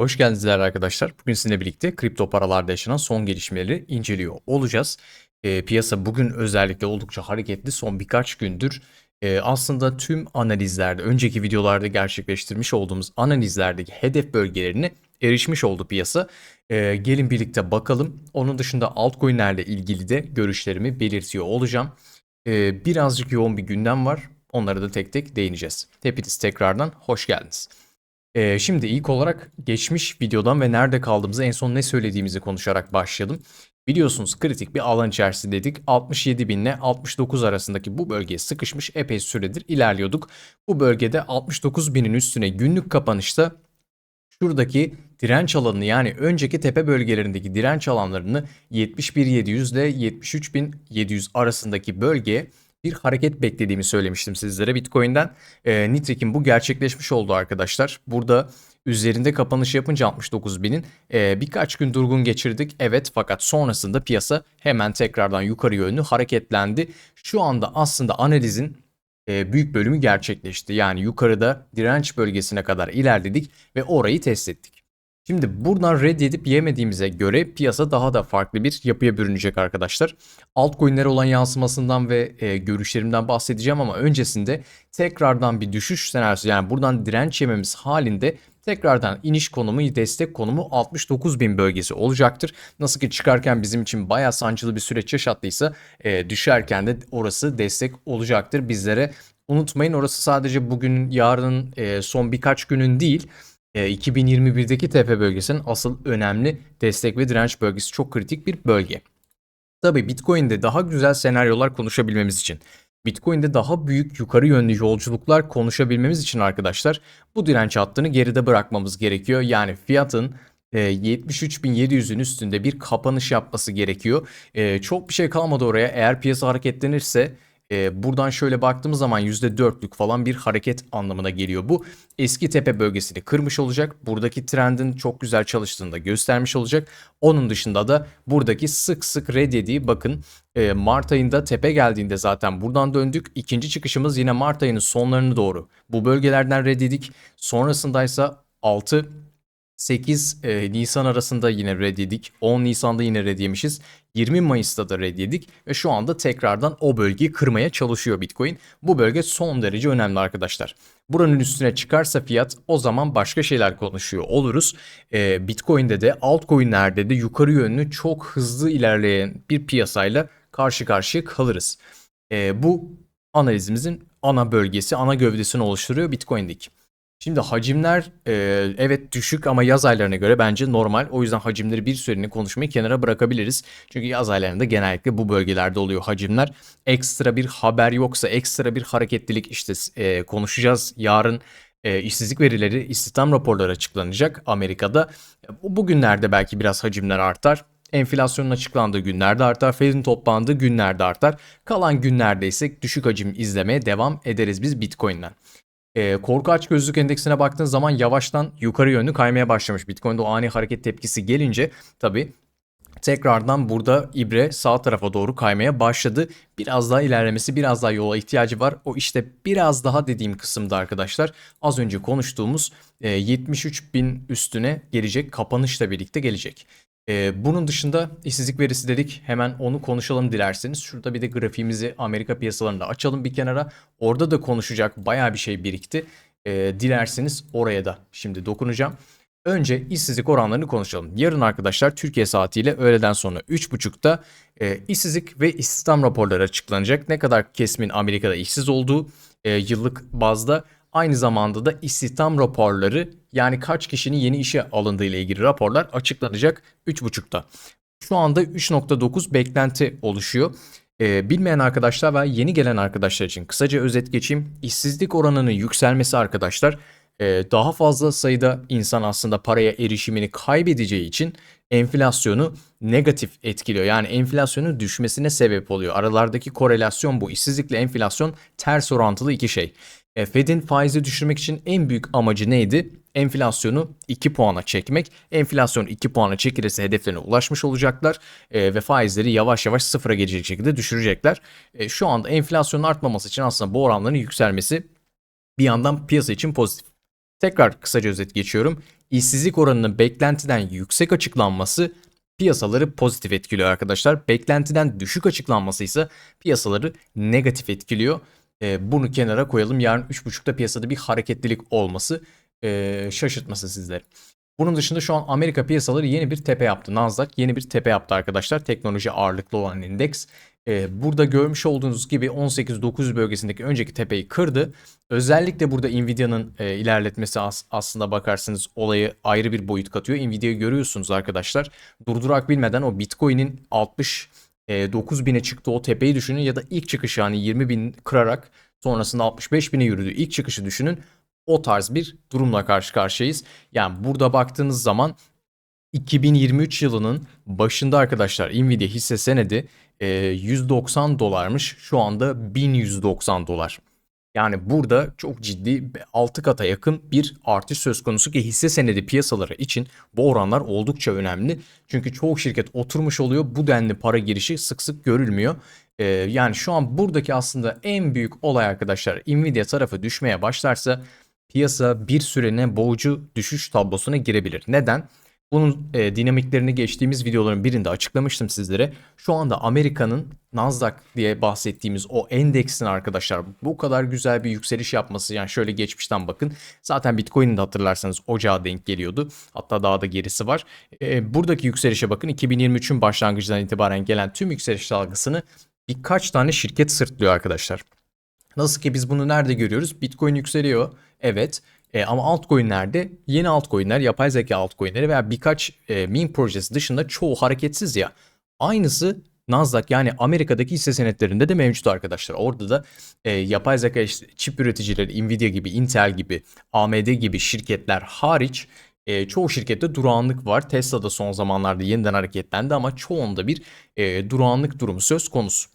Hoş geldiniz değerli arkadaşlar. Bugün sizinle birlikte kripto paralarda yaşanan son gelişmeleri inceliyor olacağız. E, piyasa bugün özellikle oldukça hareketli. Son birkaç gündür e, aslında tüm analizlerde, önceki videolarda gerçekleştirmiş olduğumuz analizlerdeki hedef bölgelerine erişmiş oldu piyasa. E, gelin birlikte bakalım. Onun dışında altcoin'lerle ilgili de görüşlerimi belirtiyor olacağım. E, birazcık yoğun bir gündem var. Onlara da tek tek değineceğiz. Hepiniz tekrardan hoş geldiniz. Ee, şimdi ilk olarak geçmiş videodan ve nerede kaldığımızı en son ne söylediğimizi konuşarak başlayalım. Biliyorsunuz kritik bir alan içerisindeydik. 67 bin ile 69 arasındaki bu bölgeye sıkışmış epey süredir ilerliyorduk. Bu bölgede 69 binin üstüne günlük kapanışta şuradaki direnç alanını yani önceki tepe bölgelerindeki direnç alanlarını 71.700 ile 73.700 arasındaki bölgeye bir hareket beklediğimi söylemiştim sizlere Bitcoin'den. E, nitekim bu gerçekleşmiş oldu arkadaşlar. Burada üzerinde kapanış yapınca 69 binin e, birkaç gün durgun geçirdik. Evet fakat sonrasında piyasa hemen tekrardan yukarı yönlü hareketlendi. Şu anda aslında analizin e, büyük bölümü gerçekleşti. Yani yukarıda direnç bölgesine kadar ilerledik ve orayı test ettik. Şimdi buradan red edip yemediğimize göre piyasa daha da farklı bir yapıya bürünecek arkadaşlar. Altcoin'lere olan yansımasından ve e, görüşlerimden bahsedeceğim ama öncesinde tekrardan bir düşüş senaryosu yani buradan direnç yememiz halinde tekrardan iniş konumu, destek konumu 69 bin bölgesi olacaktır. Nasıl ki çıkarken bizim için bayağı sancılı bir süreç yaşattıysa e, düşerken de orası destek olacaktır bizlere. Unutmayın orası sadece bugün, yarın, e, son birkaç günün değil 2021'deki e, tepe bölgesinin asıl önemli destek ve direnç bölgesi çok kritik bir bölge. Tabii Bitcoin'de daha güzel senaryolar konuşabilmemiz için, Bitcoin'de daha büyük yukarı yönlü yolculuklar konuşabilmemiz için arkadaşlar bu direnç hattını geride bırakmamız gerekiyor. Yani fiyatın 73.700'ün e, üstünde bir kapanış yapması gerekiyor. E, çok bir şey kalmadı oraya. Eğer piyasa hareketlenirse e, buradan şöyle baktığımız zaman %4'lük falan bir hareket anlamına geliyor. Bu eski tepe bölgesini kırmış olacak. Buradaki trendin çok güzel çalıştığını da göstermiş olacak. Onun dışında da buradaki sık sık red yediği bakın e, Mart ayında tepe geldiğinde zaten buradan döndük. İkinci çıkışımız yine Mart ayının sonlarını doğru. Bu bölgelerden red yedik. Sonrasındaysa 6 8 e, Nisan arasında yine red yedik. 10 Nisan'da yine red yemişiz. 20 Mayıs'ta da red yedik ve şu anda tekrardan o bölgeyi kırmaya çalışıyor Bitcoin. Bu bölge son derece önemli arkadaşlar. Buranın üstüne çıkarsa fiyat o zaman başka şeyler konuşuyor oluruz. E, Bitcoin'de de altcoin'lerde de yukarı yönlü çok hızlı ilerleyen bir piyasayla karşı karşıya kalırız. E, bu analizimizin ana bölgesi, ana gövdesini oluşturuyor Bitcoin'deki. Şimdi hacimler e, evet düşük ama yaz aylarına göre bence normal. O yüzden hacimleri bir süreliğine konuşmayı kenara bırakabiliriz. Çünkü yaz aylarında genellikle bu bölgelerde oluyor hacimler. Ekstra bir haber yoksa ekstra bir hareketlilik işte e, konuşacağız. Yarın e, işsizlik verileri, istihdam raporları açıklanacak Amerika'da. Bugünlerde belki biraz hacimler artar. Enflasyonun açıklandığı günlerde artar, Fed'in toplandığı günlerde artar. Kalan günlerde ise düşük hacim izlemeye devam ederiz biz Bitcoin'den. E, korku aç gözlük endeksine baktığın zaman yavaştan yukarı yönlü kaymaya başlamış. Bitcoin'de o ani hareket tepkisi gelince tabi tekrardan burada ibre sağ tarafa doğru kaymaya başladı. Biraz daha ilerlemesi, biraz daha yola ihtiyacı var. O işte biraz daha dediğim kısımda arkadaşlar az önce konuştuğumuz e, 73 bin üstüne gelecek kapanışla birlikte gelecek. Ee, bunun dışında işsizlik verisi dedik. Hemen onu konuşalım dilerseniz. Şurada bir de grafiğimizi Amerika piyasalarında açalım bir kenara. Orada da konuşacak baya bir şey birikti. Ee, dilerseniz oraya da şimdi dokunacağım. Önce işsizlik oranlarını konuşalım. Yarın arkadaşlar Türkiye saatiyle öğleden sonra 3.30'da e, işsizlik ve istihdam raporları açıklanacak. Ne kadar kesimin Amerika'da işsiz olduğu e, yıllık bazda Aynı zamanda da istihdam raporları yani kaç kişinin yeni işe alındığı ile ilgili raporlar açıklanacak 3.30'da. Şu anda 3.9 beklenti oluşuyor. Ee, bilmeyen arkadaşlar ve yeni gelen arkadaşlar için kısaca özet geçeyim. İşsizlik oranının yükselmesi arkadaşlar e, daha fazla sayıda insan aslında paraya erişimini kaybedeceği için enflasyonu negatif etkiliyor. Yani enflasyonun düşmesine sebep oluyor. Aralardaki korelasyon bu. İşsizlikle enflasyon ters orantılı iki şey. E, Fed'in faizi düşürmek için en büyük amacı neydi? Enflasyonu 2 puana çekmek. Enflasyon 2 puana çekilirse hedeflerine ulaşmış olacaklar e, ve faizleri yavaş yavaş sıfıra gelecek şekilde düşürecekler. E, şu anda enflasyonun artmaması için aslında bu oranların yükselmesi bir yandan piyasa için pozitif. Tekrar kısaca özet geçiyorum. İşsizlik oranının beklentiden yüksek açıklanması piyasaları pozitif etkiliyor arkadaşlar. Beklentiden düşük açıklanması ise piyasaları negatif etkiliyor. E, bunu kenara koyalım. Yarın 3.30'da piyasada bir hareketlilik olması e, şaşırtması sizleri. Bunun dışında şu an Amerika piyasaları yeni bir tepe yaptı. Nasdaq yeni bir tepe yaptı arkadaşlar. Teknoloji ağırlıklı olan endeks. Ee, burada görmüş olduğunuz gibi 18-900 bölgesindeki önceki tepeyi kırdı. Özellikle burada Nvidia'nın e, ilerletmesi as- aslında bakarsanız olayı ayrı bir boyut katıyor. Nvidia'yı görüyorsunuz arkadaşlar. Durdurak bilmeden o Bitcoin'in 60 e, 9000'e çıktığı o tepeyi düşünün ya da ilk çıkışı hani 20 bin kırarak sonrasında 65 bine yürüdüğü ilk çıkışı düşünün. O tarz bir durumla karşı karşıyayız. Yani burada baktığınız zaman 2023 yılının başında arkadaşlar Nvidia hisse senedi e, 190 dolarmış. Şu anda 1190 dolar. Yani burada çok ciddi 6 kata yakın bir artış söz konusu ki hisse senedi piyasaları için bu oranlar oldukça önemli. Çünkü çoğu şirket oturmuş oluyor. Bu denli para girişi sık sık görülmüyor. Ee, yani şu an buradaki aslında en büyük olay arkadaşlar Nvidia tarafı düşmeye başlarsa piyasa bir süreliğine boğucu düşüş tablosuna girebilir. Neden? Bunun e, dinamiklerini geçtiğimiz videoların birinde açıklamıştım sizlere. Şu anda Amerika'nın Nasdaq diye bahsettiğimiz o endeksin arkadaşlar bu kadar güzel bir yükseliş yapması yani şöyle geçmişten bakın. Zaten Bitcoin'in de hatırlarsanız ocağa denk geliyordu. Hatta daha da gerisi var. E, buradaki yükselişe bakın 2023'ün başlangıcından itibaren gelen tüm yükseliş dalgasını birkaç tane şirket sırtlıyor arkadaşlar. Nasıl ki biz bunu nerede görüyoruz? Bitcoin yükseliyor. Evet. E, ama altcoin'lerde yeni altcoin'ler, yapay zeka altcoin'leri veya birkaç e, meme projesi dışında çoğu hareketsiz ya. Aynısı Nasdaq yani Amerika'daki hisse senetlerinde de mevcut arkadaşlar. Orada da e, yapay zeka işte, çip üreticileri Nvidia gibi, Intel gibi, AMD gibi şirketler hariç e, çoğu şirkette durağanlık var. Tesla da son zamanlarda yeniden hareketlendi ama çoğunda bir e, durağanlık durumu söz konusu.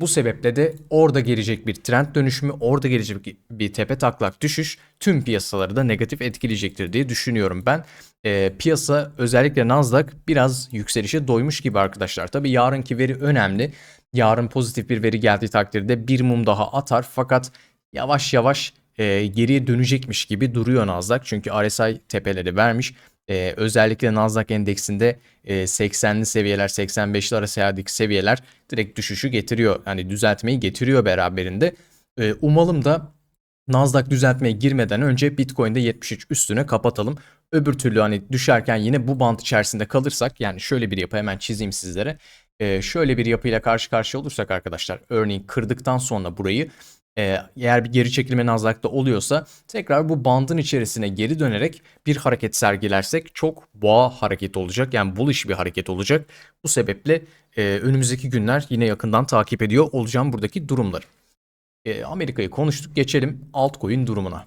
Bu sebeple de orada gelecek bir trend dönüşümü, orada gelecek bir tepe taklak düşüş tüm piyasaları da negatif etkileyecektir diye düşünüyorum ben. E, piyasa özellikle Nasdaq biraz yükselişe doymuş gibi arkadaşlar. Tabi yarınki veri önemli. Yarın pozitif bir veri geldiği takdirde bir mum daha atar fakat yavaş yavaş e, geriye dönecekmiş gibi duruyor Nasdaq. Çünkü RSI tepeleri vermiş. Ee, özellikle Nasdaq endeksinde e, 80'li seviyeler 85'li arasındaki seviyeler direkt düşüşü getiriyor. Yani düzeltmeyi getiriyor beraberinde. Ee, umalım da Nasdaq düzeltmeye girmeden önce Bitcoin'de 73 üstüne kapatalım. Öbür türlü hani düşerken yine bu bant içerisinde kalırsak yani şöyle bir yapı hemen çizeyim sizlere. Ee, şöyle bir yapıyla karşı karşıya olursak arkadaşlar örneğin kırdıktan sonra burayı e, eğer bir geri çekilme Nasdaq'ta oluyorsa tekrar bu bandın içerisine geri dönerek bir hareket sergilersek çok boğa hareketi olacak. Yani bullish bir hareket olacak. Bu sebeple e, önümüzdeki günler yine yakından takip ediyor olacağım buradaki durumları. E, Amerika'yı konuştuk geçelim altcoin durumuna.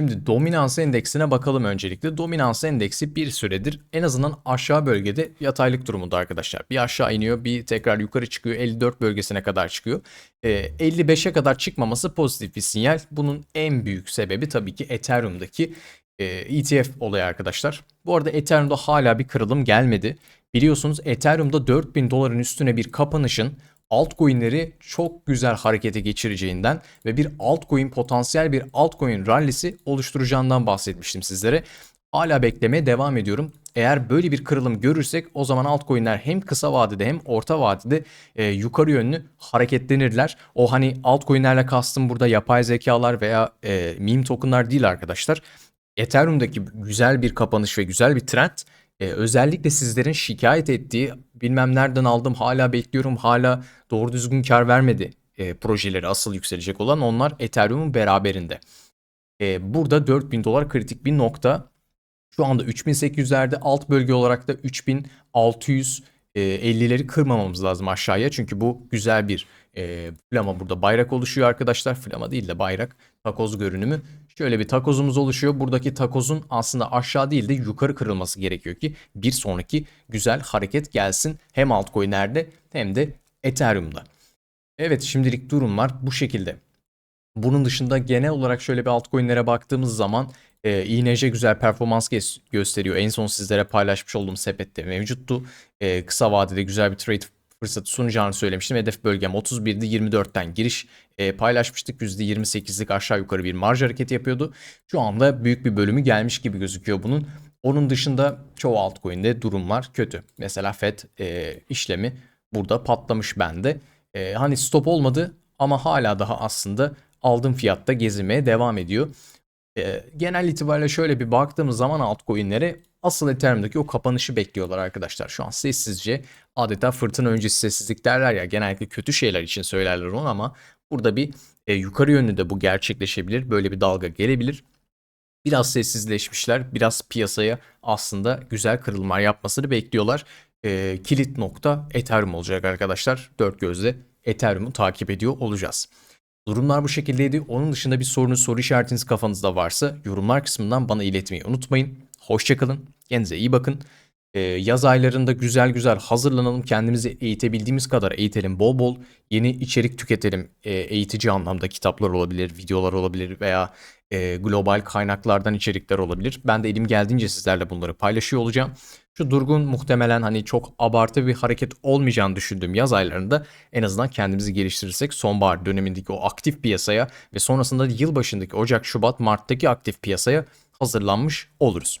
Şimdi dominans endeksine bakalım öncelikle. Dominans endeksi bir süredir en azından aşağı bölgede yataylık durumunda arkadaşlar. Bir aşağı iniyor bir tekrar yukarı çıkıyor 54 bölgesine kadar çıkıyor. E, 55'e kadar çıkmaması pozitif bir sinyal. Bunun en büyük sebebi tabii ki Ethereum'daki e, ETF olayı arkadaşlar. Bu arada Ethereum'da hala bir kırılım gelmedi. Biliyorsunuz Ethereum'da 4000 doların üstüne bir kapanışın altcoin'leri çok güzel harekete geçireceğinden ve bir altcoin potansiyel bir altcoin rallisi oluşturacağından bahsetmiştim sizlere. Hala beklemeye devam ediyorum. Eğer böyle bir kırılım görürsek o zaman altcoin'ler hem kısa vadede hem orta vadede e, yukarı yönlü hareketlenirler. O hani altcoin'lerle kastım burada yapay zekalar veya e, meme tokenlar değil arkadaşlar. Ethereum'daki güzel bir kapanış ve güzel bir trend e, özellikle sizlerin şikayet ettiği bilmem nereden aldım hala bekliyorum hala doğru düzgün kar vermedi e, projeleri asıl yükselecek olan onlar Ethereum'un beraberinde. E, burada 4000 dolar kritik bir nokta. Şu anda 3800'lerde alt bölge olarak da 3650'leri kırmamamız lazım aşağıya. Çünkü bu güzel bir e, flama burada bayrak oluşuyor arkadaşlar. Flama değil de bayrak takoz görünümü. Şöyle bir takozumuz oluşuyor. Buradaki takozun aslında aşağı değil de yukarı kırılması gerekiyor ki bir sonraki güzel hareket gelsin. Hem altcoin'lerde hem de Ethereum'da. Evet şimdilik durumlar bu şekilde. Bunun dışında genel olarak şöyle bir altcoin'lere baktığımız zaman e, INJ güzel performans gösteriyor. En son sizlere paylaşmış olduğum sepette mevcuttu. E, kısa vadede güzel bir trade fırsatı sunacağını söylemiştim. Hedef bölgem 31'di 24'ten giriş e, paylaşmıştık. %28'lik aşağı yukarı bir marj hareketi yapıyordu. Şu anda büyük bir bölümü gelmiş gibi gözüküyor bunun. Onun dışında çoğu altcoin'de durumlar kötü. Mesela FED e, işlemi burada patlamış bende. E, hani stop olmadı ama hala daha aslında aldığım fiyatta gezinmeye devam ediyor. E, genel itibariyle şöyle bir baktığımız zaman altcoin'lere asıl Ethereum'daki o kapanışı bekliyorlar arkadaşlar. Şu an sessizce adeta fırtına öncesi sessizlik derler ya genellikle kötü şeyler için söylerler onu ama burada bir e, yukarı yönlü de bu gerçekleşebilir. Böyle bir dalga gelebilir. Biraz sessizleşmişler. Biraz piyasaya aslında güzel kırılmalar yapmasını bekliyorlar. E, kilit nokta Ethereum olacak arkadaşlar. Dört gözle Ethereum'u takip ediyor olacağız. Durumlar bu şekildeydi. Onun dışında bir sorunuz, soru işaretiniz kafanızda varsa yorumlar kısmından bana iletmeyi unutmayın. Hoşçakalın. Kendinize iyi bakın. Ee, yaz aylarında güzel güzel hazırlanalım. Kendimizi eğitebildiğimiz kadar eğitelim. Bol bol yeni içerik tüketelim. Ee, eğitici anlamda kitaplar olabilir, videolar olabilir veya e, global kaynaklardan içerikler olabilir. Ben de elim geldiğince sizlerle bunları paylaşıyor olacağım. Şu durgun muhtemelen hani çok abartı bir hareket olmayacağını düşündüğüm yaz aylarında en azından kendimizi geliştirirsek sonbahar dönemindeki o aktif piyasaya ve sonrasında yılbaşındaki Ocak, Şubat, Mart'taki aktif piyasaya hazırlanmış oluruz.